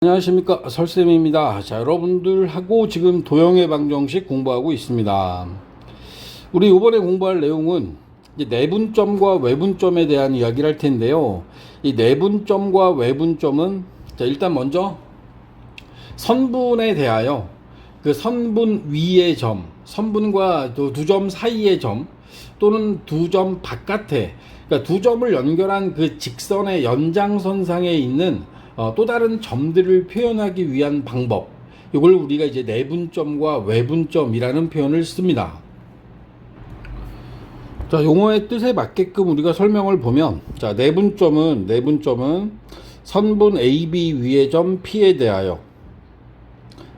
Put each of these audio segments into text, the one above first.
안녕하십니까. 설쌤입니다. 자 여러분들하고 지금 도형의 방정식 공부하고 있습니다. 우리 이번에 공부할 내용은 내분점과 외분점에 대한 이야기를 할 텐데요. 이 내분점과 외분점은 자 일단 먼저 선분에 대하여 그 선분 위의 점 선분과 두 점 사이의 점 또는 두 점 바깥에 그러니까 두 점을 연결한 그 직선의 연장선상에 있는 어, 또 다른 점들을 표현하기 위한 방법. 이걸 우리가 이제 내분점과 외분점이라는 표현을 씁니다. 자, 용어의 뜻에 맞게끔 우리가 설명을 보면, 자, 내분점은, 내분점은 선분 AB 위의 점 P에 대하여,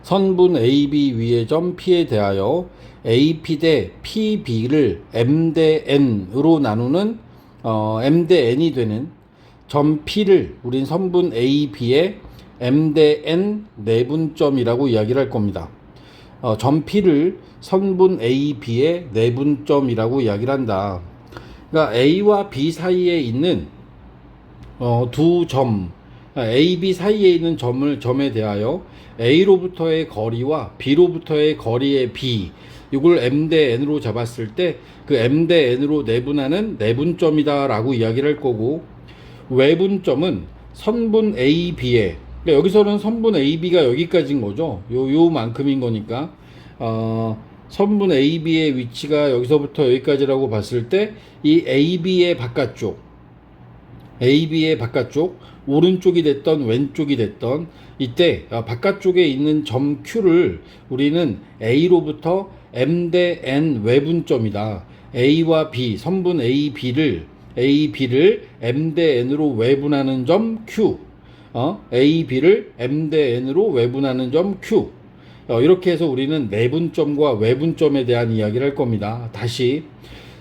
선분 AB 위의 점 P에 대하여 AP 대 PB를 M 대 N으로 나누는, 어, M 대 N이 되는 점 P를 우린 선분 A, B의 M 대 N 내분점이라고 이야기를 할 겁니다. 어, 점 P를 선분 A, B의 내분점이라고 이야기를 한다. 그러니까 A와 B 사이에 있는 어, 두 점, 그러니까 A, B 사이에 있는 점을 점에 대하여 A로부터의 거리와 B로부터의 거리의 B 이걸 M 대 N으로 잡았을 때 그 M 대 N으로 내분하는 내분점이다라고 이야기를 할 거고 외분점은 선분 AB에 그러니까 여기서는 선분 AB가 여기까지인 거죠. 요 요만큼인 거니까 어, 선분 AB의 위치가 여기서부터 여기까지라고 봤을 때 이 AB의 바깥쪽 AB의 바깥쪽 오른쪽이 됐던 왼쪽이 됐던 이때 어, 바깥쪽에 있는 점 Q를 우리는 A로부터 M 대 N 외분점이다. A와 B 선분 A, B를 A, B를 M 대 N으로 외분하는 점 Q. 어? A, B를 M 대 N으로 외분하는 점 Q. 어, 이렇게 해서 우리는 내분점과 외분점에 대한 이야기를 할 겁니다. 다시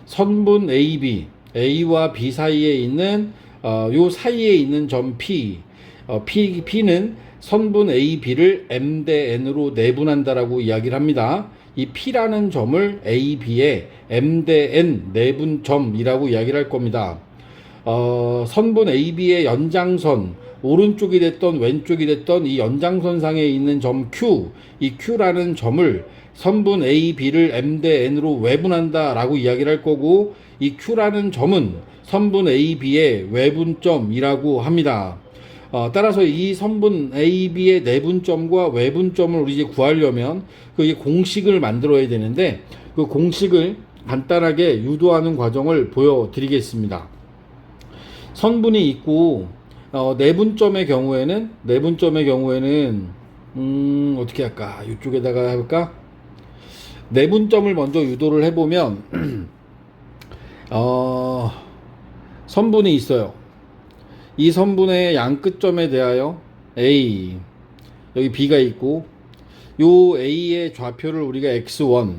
선분 A, B, A와 B 사이에 있는 어, 요 사이에 있는 점 P. 어, P, P는 선분 A, B를 M 대 N으로 내분한다라고 이야기를 합니다. 이 P라는 점을 A, B의 M 대 N 내분점이라고 이야기를 할 겁니다. 어, 선분 AB의 연장선 오른쪽이 됐던 왼쪽이 됐던 이 연장선상에 있는 점 Q, 이 Q라는 점을 선분 AB를 M 대 N으로 외분한다라고 이야기를 할 거고 이 Q라는 점은 선분 AB의 외분점이라고 합니다. 어, 따라서 이 선분 AB의 내분점과 외분점을 우리 이제 구하려면 그 공식을 만들어야 되는데 그 공식을 간단하게 유도하는 과정을 보여드리겠습니다. 선분이 있고 어, 내분점의 경우에는 내분점의 경우에는 음, 어떻게 할까? 이쪽에다가 해볼까? 내분점을 먼저 유도를 해보면 어, 선분이 있어요. 이 선분의 양 끝점에 대하여 A 여기 B가 있고 요 A의 좌표를 우리가 X1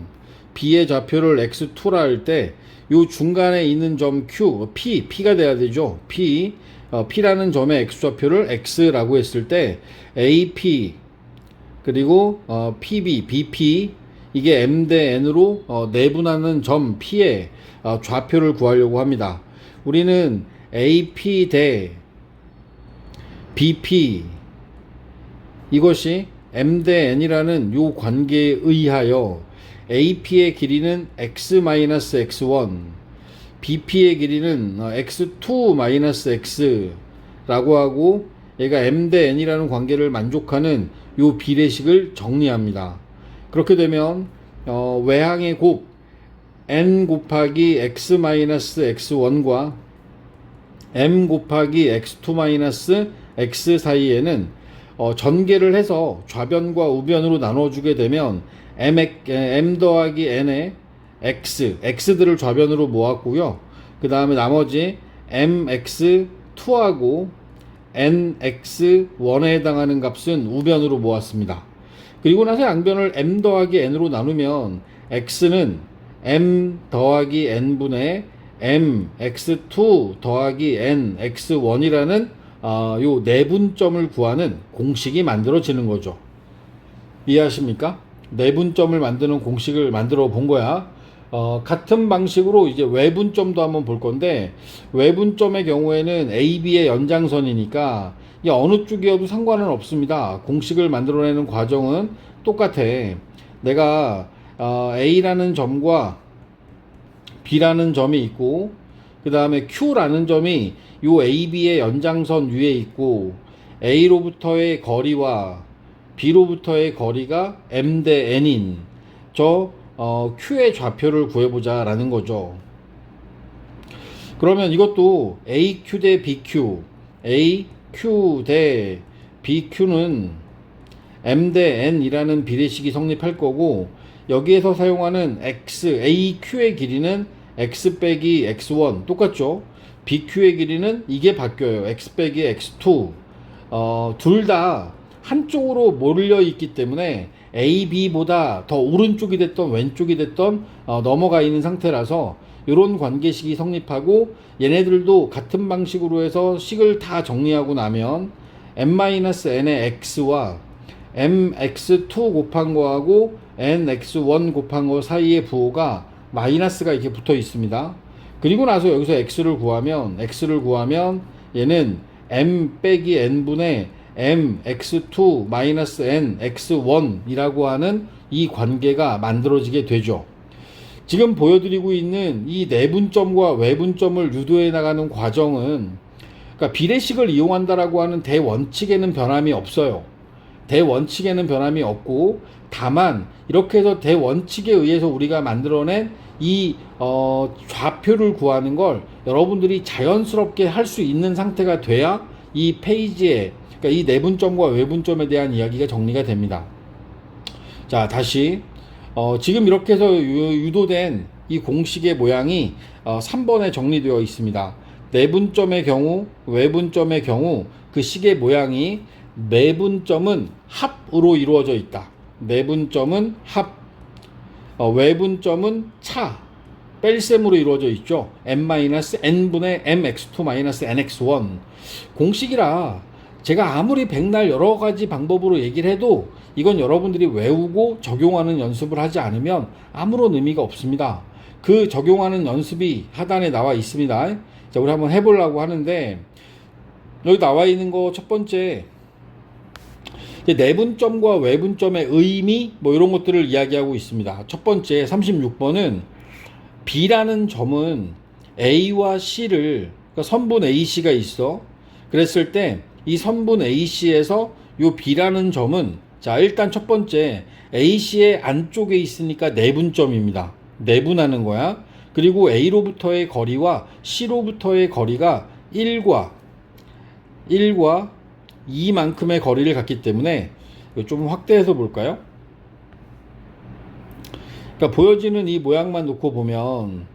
B의 좌표를 X2라 할 때 요 중간에 있는 점 Q P P가 돼야 되죠. P 어, P라는 점의 X좌표를 X라고 했을 때 AP 그리고 어, PB BP 이게 M 대 N으로 어, 내분하는 점 P의 어, 좌표를 구하려고 합니다. 우리는 AP 대 BP 이것이 M 대 N이라는 요 관계에 의하여 AP의 길이는 x-x1, BP의 길이는 x2-x라고 하고 얘가 M 대 N이라는 관계를 만족하는 요 비례식을 정리합니다. 그렇게 되면 어, 외항의 곱 n 곱하기 x-x1과 m 곱하기 x2 x 사이에는 어, 전개를 해서 좌변과 우변으로 나눠주게 되면 m, m 더하기 n의 x, x들을 좌변으로 모았고요. 그 다음에 나머지 mx2하고 nx1에 해당하는 값은 우변으로 모았습니다. 그리고 나서 양변을 m 더하기 n으로 나누면 x는 m 더하기 n분의 m x2 더하기 n x1이라는 어, 요 내분점을 구하는 공식이 만들어지는 거죠. 이해하십니까? 내분점을 만드는 공식을 만들어 본 거야. 어, 같은 방식으로 이제 외분점도 한번 볼 건데 외분점의 경우에는 AB의 연장선이니까 이 어느 쪽이어도 상관은 없습니다. 공식을 만들어내는 과정은 똑같아. 내가 어, A라는 점과 B라는 점이 있고 그 다음에 Q라는 점이 요 AB의 연장선 위에 있고 A로부터의 거리와 B로부터의 거리가 M 대 N인 저 어, Q의 좌표를 구해보자 라는 거죠. 그러면 이것도 AQ 대 BQ, AQ 대 BQ는 M 대 N이라는 비례식이 성립할 거고 여기에서 사용하는 X, AQ의 길이는 X 빼기 X1 똑같죠? BQ의 길이는 이게 바뀌어요. X 빼기 X2 어, 둘 다 한쪽으로 몰려 있기 때문에 A, B보다 더 오른쪽이 됐던 왼쪽이 됐던 어, 넘어가 있는 상태라서 이런 관계식이 성립하고 얘네들도 같은 방식으로 해서 식을 다 정리하고 나면 n-n의 x와 mx2 곱한 거하고 nx1 곱한 거 사이의 부호가 마이너스가 이렇게 붙어 있습니다. 그리고 나서 여기서 x를 구하면 x를 구하면 얘는 m 빼기 n분의 m x2 마이너스 n x1이라고 하는 이 관계가 만들어지게 되죠. 지금 보여드리고 있는 이 내분점과 외분점을 유도해 나가는 과정은 그러니까 비례식을 이용한다라고 하는 대원칙에는 변함이 없어요. 대원칙에는 변함이 없고 다만 이렇게 해서 대원칙에 의해서 우리가 만들어낸 이 어, 좌표를 구하는 걸 여러분들이 자연스럽게 할 수 있는 상태가 돼야 이 페이지에 그러니까 이 내분점과 외분점에 대한 이야기가 정리가 됩니다. 자 다시 어, 지금 이렇게 해서 유- 유도된 이 공식의 모양이 어, 3번에 정리되어 있습니다. 내분점의 경우, 외분점의 경우 그 식의 모양이 내분점은 합으로 이루어져 있다. 내분점은 합, 어, 외분점은 차, 뺄셈으로 이루어져 있죠. n-n분의 mx2-nx1 공식이라 제가 아무리 백날 여러 가지 방법으로 얘기를 해도 이건 여러분들이 외우고 적용하는 연습을 하지 않으면 아무런 의미가 없습니다. 그 적용하는 연습이 하단에 나와 있습니다. 자, 우리 한번 해보려고 하는데 여기 나와 있는 거 첫 번째 내분점과 외분점의 의미 뭐 이런 것들을 이야기하고 있습니다. 첫 번째 36번은 B라는 점은 A와 C를 그러니까 선분 AC가 있어. 그랬을 때 이 선분 AC에서 요 B라는 점은 자 일단 첫 번째 AC의 안쪽에 있으니까 내분점입니다. 내분하는 거야. 그리고 A로부터의 거리와 C로부터의 거리가 1과 1과 2만큼의 거리를 갖기 때문에 좀 확대해서 볼까요? 그러니까 보여지는 이 모양만 놓고 보면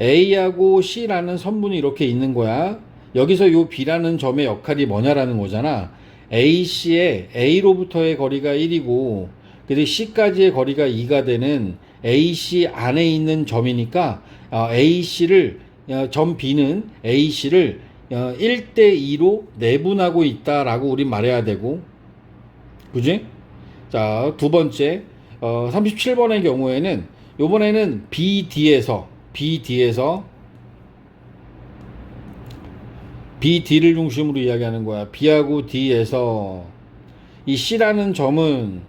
A하고 C라는 선분이 이렇게 있는 거야. 여기서 요 B라는 점의 역할이 뭐냐라는 거잖아. AC의 A로부터의 거리가 1이고 그리고 C까지의 거리가 2가 되는 AC 안에 있는 점이니까 어, AC를 어, 점 B는 AC를 어, 1대 2로 내분하고 있다라고 우리 말해야 되고 그지? 자, 두 번째, 어, 37번의 경우에는, 요번에는 BD에서, BD에서, BD를 중심으로 이야기하는 거야. B하고 D에서, 이 C라는 점은,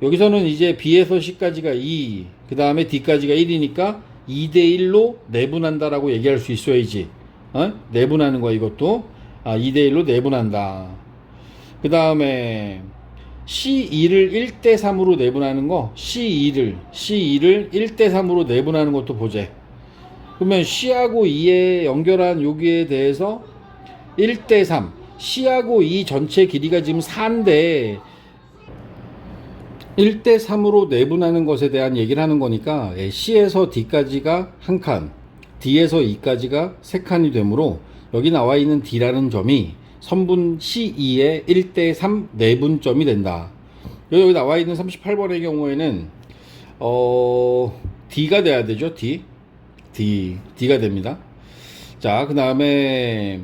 여기서는 이제 B에서 C까지가 2, 그 다음에 D까지가 1이니까 2대1로 내분한다라고 얘기할 수 있어야지. 어? 내분하는 거야, 이것도. 아, 2대1로 내분한다. 그 다음에, C2를 1대3으로 내분하는 거, C2를, C2를 1대3으로 내분하는 것도 보재. 그러면 C하고 2에 연결한 여기에 대해서 1대3, C하고 2 전체 길이가 지금 4인데, 1대3으로 내분하는 것에 대한 얘기를 하는 거니까, 예, C에서 D까지가 한 칸, D에서 E까지가 세 칸이 되므로, 여기 나와 있는 D라는 점이 선분 C2의 1대3 내분점이 된다. 여기 나와 있는 38번의 경우에는 어 D가 돼야 되죠. D. D. D가 됩니다. 자, 그 다음에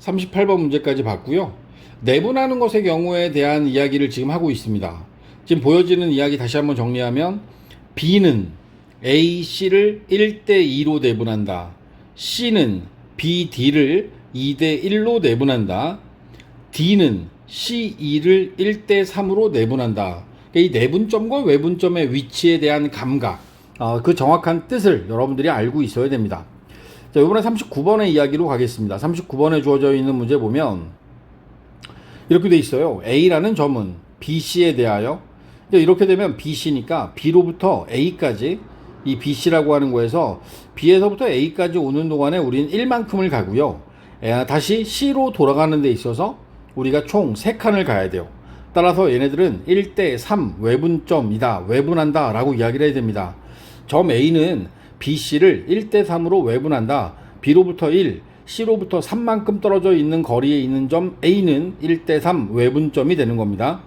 38번 문제까지 봤고요. 내분하는 것의 경우에 대한 이야기를 지금 하고 있습니다. 지금 보여지는 이야기 다시 한번 정리하면 B는 A, C를 1대 2로 내분한다. C는 B, D를 2대 1로 내분한다. D는 C2를 1대 3으로 내분한다. 그러니까 이 내분점과 외분점의 위치에 대한 감각, 어, 그 정확한 뜻을 여러분들이 알고 있어야 됩니다. 자, 이번에 39번의 이야기로 가겠습니다. 39번에 주어져 있는 문제 보면 이렇게 돼 있어요. A라는 점은 BC에 대하여 이렇게 되면 BC니까 B로부터 A까지 이 BC라고 하는 거에서 B에서부터 A까지 오는 동안에 우리는 1만큼을 가고요. 에, 다시 C로 돌아가는 데 있어서 우리가 총 3칸을 가야 돼요. 따라서 얘네들은 1대 3 외분점이다. 외분한다. 라고 이야기를 해야 됩니다. 점 A는 BC를 1대 3으로 외분한다. B로부터 1, C로부터 3만큼 떨어져 있는 거리에 있는 점 A는 1대 3 외분점이 되는 겁니다.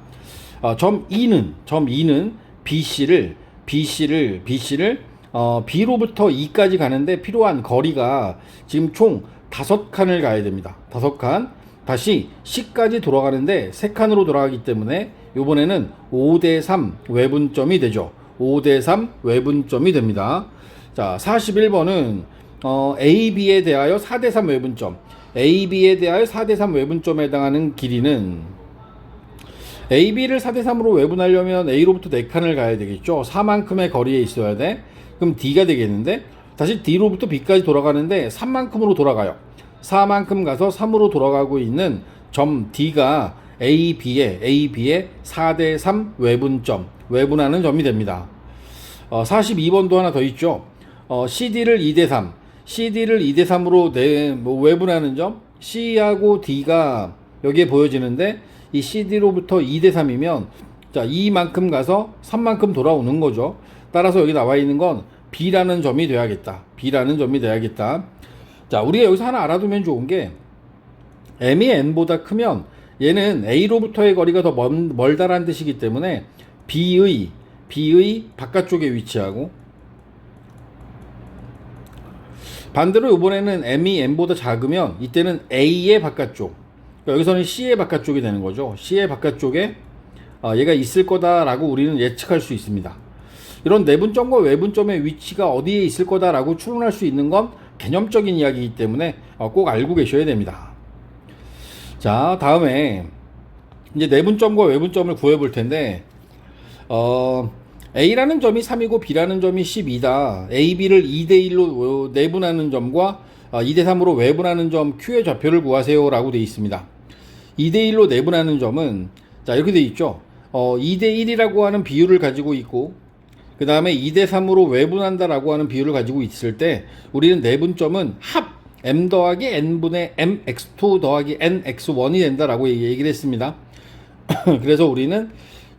어, 점 2는 점 2는 BC를 BC를 BC를 어, B로부터 2까지 가는데 필요한 거리가 지금 총 다섯 칸을 가야 됩니다. 다섯 칸. 다시 C까지 돌아가는데 세 칸으로 돌아가기 때문에 이번에는 5대 3 외분점이 되죠. 5대 3 외분점이 됩니다. 자, 41번은 어, AB에 대하여 4대 3 외분점. AB에 대하여 4대 3 외분점에 해당하는 길이는 AB를 4대 3으로 외분하려면 A로부터 4칸을 가야 되겠죠. 4만큼의 거리에 있어야 돼. 그럼 D가 되겠는데 다시 D로부터 B까지 돌아가는데 3만큼으로 돌아가요. 4만큼 가서 3으로 돌아가고 있는 점 D가 AB의 AB의 4대 3 외분점 외분하는 점이 됩니다. 어, 42번도 하나 더 있죠. 어, CD를 2대 3 CD를 2대 3으로 내, 뭐 외분하는 점 C하고 D가 여기에 보여지는데 이 CD로부터 2대 3이면 자 이만큼 가서 3만큼 돌아오는 거죠. 따라서 여기 나와 있는 건 B라는 점이 돼야겠다. B라는 점이 돼야겠다. 자, 우리가 여기서 하나 알아두면 좋은 게 M이 N보다 크면 얘는 A로부터의 거리가 더 먼, 멀다라는 뜻이기 때문에 B의 B의 바깥쪽에 위치하고 반대로 이번에는 M이 N보다 작으면 이때는 A의 바깥쪽 그러니까 여기서는 C의 바깥쪽이 되는 거죠. C의 바깥쪽에 어, 얘가 있을 거다라고 우리는 예측할 수 있습니다. 이런 내분점과 외분점의 위치가 어디에 있을 거다라고 추론할 수 있는 건 개념적인 이야기이기 때문에 어, 꼭 알고 계셔야 됩니다. 자, 다음에 이제 내분점과 외분점을 구해 볼 텐데 어, A라는 점이 3이고 B라는 점이 12다. A, B를 2대 1로 내분하는 점과 2대 3으로 외분하는 점 Q의 좌표를 구하세요 라고 되어 있습니다. 2대 1로 내분하는 점은 자, 이렇게 되어 있죠. 어, 2대 1이라고 하는 비율을 가지고 있고 그 다음에 2대 3으로 외분한다라고 하는 비율을 가지고 있을 때 우리는 내분점은 합 m 더하기 n분의 mx2 더하기 nx1이 된다라고 얘기를 했습니다. 그래서 우리는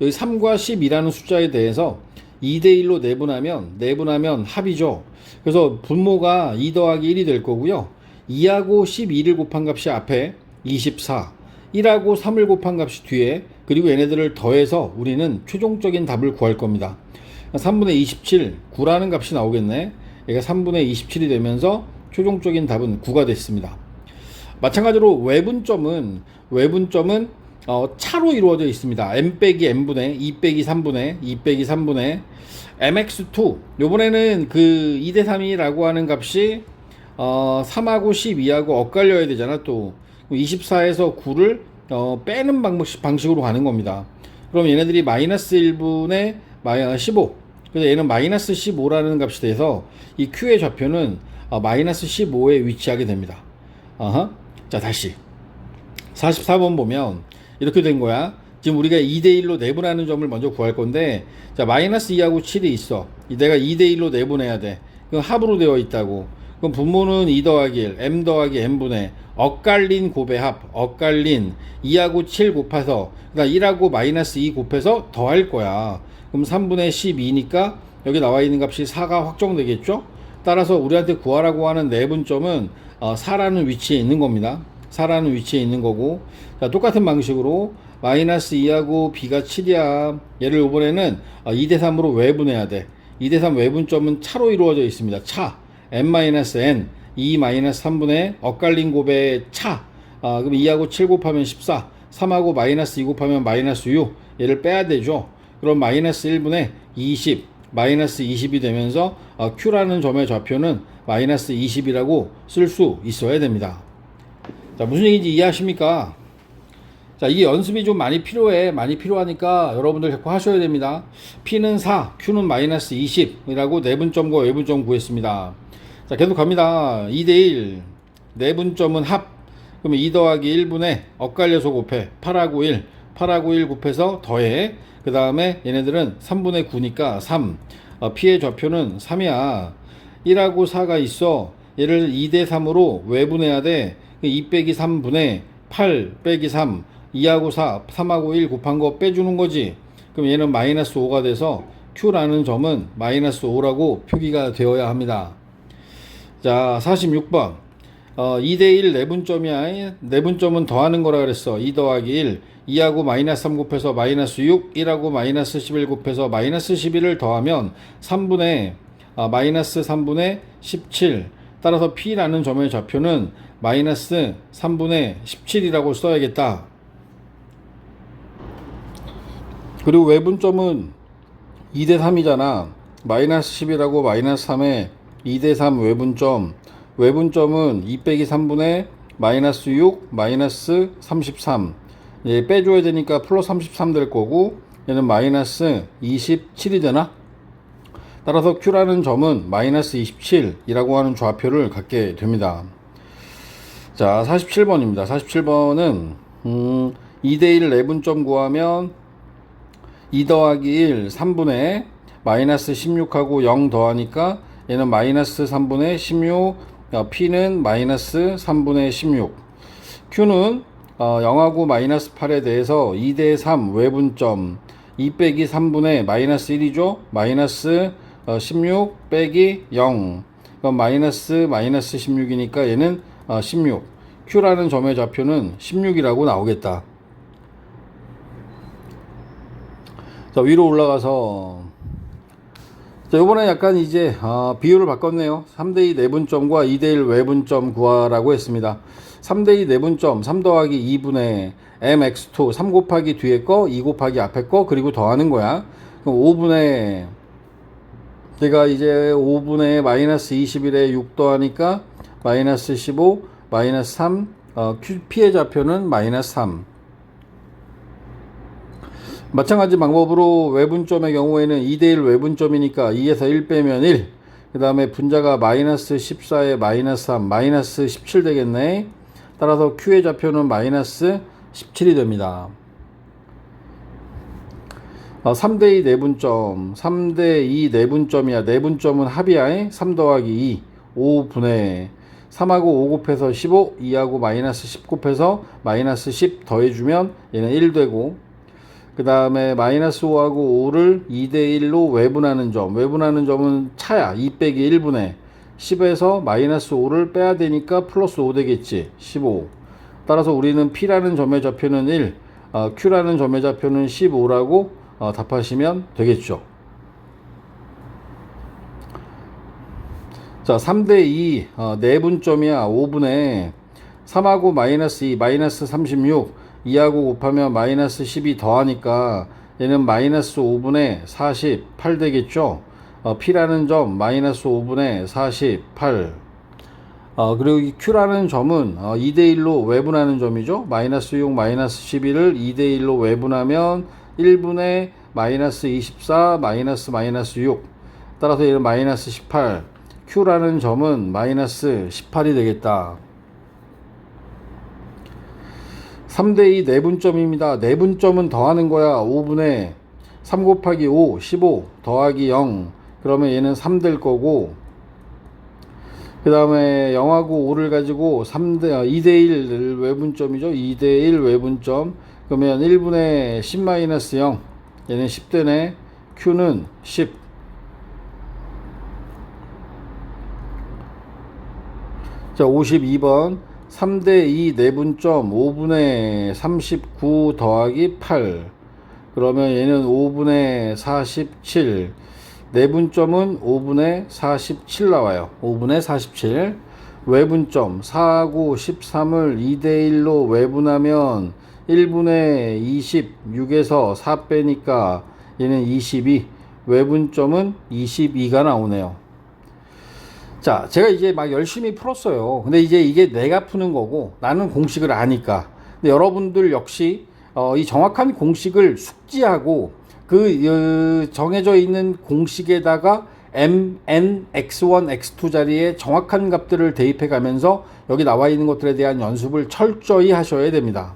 여기 3과 10이라는 숫자에 대해서 2대 1로 내분하면 내분하면 합이죠. 그래서 분모가 2 더하기 1이 될 거고요. 2하고 12를 곱한 값이 앞에 24, 1하고 3을 곱한 값이 뒤에 그리고 얘네들을 더해서 우리는 최종적인 답을 구할 겁니다. 3분의 27, 9라는 값이 나오겠네. 얘가 3분의 27이 되면서 최종적인 답은 9가 됐습니다. 마찬가지로 외분점은 외분점은 어, 차로 이루어져 있습니다. m 빼기 n분의 2 빼기 3분의 2 빼기 3분의 mx2 요번에는 그 2대 3이라고 하는 값이 어, 3하고 12하고 엇갈려야 되잖아 또 24에서 9를 어, 빼는 방식, 방식으로 가는 겁니다. 그럼 얘네들이 마이너스 1분의 마이너스 15 그래서 얘는 마이너스 15라는 값이 돼서 이 Q의 좌표는 어, 마이너스 15에 위치하게 됩니다. 어허. 자 다시 44번 보면 이렇게 된 거야. 지금 우리가 2대1로 내분하는 점을 먼저 구할 건데, 자, 마이너스 2하고 7이 있어. 내가 2대1로 내분해야 돼. 그럼 합으로 되어 있다고. 그럼 분모는 2 더하기 1, m 더하기 n분의 엇갈린 곱의 합, 엇갈린 2하고 7 곱해서, 그러니까 1하고 마이너스 2 곱해서 더할 거야. 그럼 3분의 12니까 여기 나와 있는 값이 4가 확정되겠죠? 따라서 우리한테 구하라고 하는 내분점은 어, 4라는 위치에 있는 겁니다. 4라는 위치에 있는 거고 자, 똑같은 방식으로 마이너스 2하고 b가 7이야 얘를 이번에는 2대 3으로 외분해야 돼 2대 3 외분점은 차로 이루어져 있습니다 차 n-n 2 3분의 엇갈린 곱의 차 아, 그럼 2하고 7 곱하면 14 3하고 마이너스 2 곱하면 마이너스 6 얘를 빼야 되죠 그럼 마이너스 1분의 20 마이너스 20이 되면서 어, q라는 점의 좌표는 마이너스 20이라고 쓸 수 있어야 됩니다 자, 무슨 얘기인지 이해하십니까? 자, 이게 연습이 좀 많이 필요해. 많이 필요하니까 여러분들 자꾸 하셔야 됩니다. P는 4, Q는 마이너스 20이라고 내분점과 외분점 구했습니다. 자, 계속 갑니다. 2대1. 내분점은 합. 그러면 2 더하기 1분의 엇갈려서 곱해. 8하고 1. 8하고 1 곱해서 더해. 그 다음에 얘네들은 3분의 9니까 3. 어, P의 좌표는 3이야. 1하고 4가 있어. 얘를 2대 3으로 외분해야 돼. 2 빼기 3분의 8 빼기 3. 2하고 4, 3하고 1 곱한 거 빼주는 거지. 그럼 얘는 마이너스 5가 돼서 Q라는 점은 마이너스 5라고 표기가 되어야 합니다. 자, 46번. 어, 2대1 내분점이야. 내분점은 더하는 거라 그랬어. 2 더하기 1. 2하고 마이너스 3 곱해서 마이너스 6. 1하고 마이너스 11 곱해서 마이너스 11을 더하면 3분의, 아, 마이너스 3분의 17. 따라서 P라는 점의 좌표는 마이너스 3분의 17이라고 써야겠다. 그리고 외분점은 2대 3이잖아. 마이너스 10이라고 마이너스 3에 2대 3 외분점. 외분점은 2 빼기 3분의 마이너스 6, 마이너스 33. 얘 빼줘야 되니까 플러스 33 될 거고, 얘는 마이너스 27이 되나? 따라서 Q라는 점은 마이너스 27이라고 하는 좌표를 갖게 됩니다. 자, 47번입니다. 47번은, 음, 2대1 내분점 구하면 2 더하기 1, 3분의 마이너스 16하고 0 더하니까 얘는 마이너스 3분의 16, 어, P는 마이너스 3분의 16. Q는 어, 0하고 마이너스 8에 대해서 2대 3 외분점 2 빼기 3분의 마이너스 1이죠. 마이너스 어, 16 빼기 0. 그럼 마이너스 마이너스 16이니까 얘는 어, 16. Q라는 점의 좌표는 16이라고 나오겠다. 자, 위로 올라가서 자, 요번에 약간 이제 어, 비율을 바꿨네요. 3대2 내분점과 2대1 외분점 구하라고 했습니다. 3대2 내분점 3 더하기 2분의 mx2 3 곱하기 뒤에 거, 2 곱하기 앞에 거 그리고 더하는 거야. 그럼 5분의 제가 이제 5분의 마이너스 21에 6 더하니까 마이너스 15 마이너스 3 어, P의 좌표는 마이너스 3 마찬가지 방법으로 외분점의 경우에는 2대1 외분점이니까 2에서 1 빼면 1. 그 다음에 분자가 마이너스 14에 마이너스 3, 마이너스 17 되겠네. 따라서 Q의 좌표는 마이너스 17이 됩니다. 어, 3대2 내분점, 3대2 내분점이야. 내분점은 합이야. 3 더하기 2, 5분의 3하고 5 곱해서 15, 2하고 마이너스 10 곱해서 마이너스 10 더해주면 얘는 1 되고 그 다음에 마이너스 5하고 5를 2대1로 외분하는 점. 외분하는 점은 차야. 2 빼기 1분의 10에서 마이너스 5를 빼야 되니까 플러스 5 되겠지. 15. 따라서 우리는 P라는 점의 좌표는 1, 어, Q라는 점의 좌표는 15라고 어, 답하시면 되겠죠. 자, 3대2 어, 내분점이야. 5분의 3하고 마이너스 2, 마이너스 36. 2하고 곱하면 마이너스 10이 더하니까 얘는 마이너스 5분의 48 되겠죠. 어, P라는 점 마이너스 5분의 48. 어, 그리고 이 Q라는 점은 어, 2대1로 외분하는 점이죠. 마이너스 6, 마이너스 11을 2대1로 외분하면 1분의 마이너스 24, 마이너스 마이너스 6. 따라서 얘는 마이너스 18. Q라는 점은 마이너스 18이 되겠다. 3대2 내분점입니다. 내분점은 더하는 거야. 5분의 3 곱하기 5, 15 더하기 0. 그러면 얘는 3 될 거고 그 다음에 0하고 5를 가지고 3대, 2대1 외분점이죠. 2대1 외분점. 그러면 1분의 10-0. 얘는 10되네. Q는 10. 자, 52번. 3대 2 내분점 5분의 39 더하기 8 그러면 얘는 5분의 47 내분점은 5분의 47 나와요. 5분의 47 외분점 4하고 13을 2대 1로 외분하면 1분의 26에서 4 빼니까 얘는 22 외분점은 22가 나오네요 자, 제가 이제 막 열심히 풀었어요. 근데 이제 이게 내가 푸는 거고 나는 공식을 아니까. 근데 여러분들 역시 어, 이 정확한 공식을 숙지하고 그 어, 정해져 있는 공식에다가 m, n, x1, x2 자리에 정확한 값들을 대입해 가면서 여기 나와 있는 것들에 대한 연습을 철저히 하셔야 됩니다.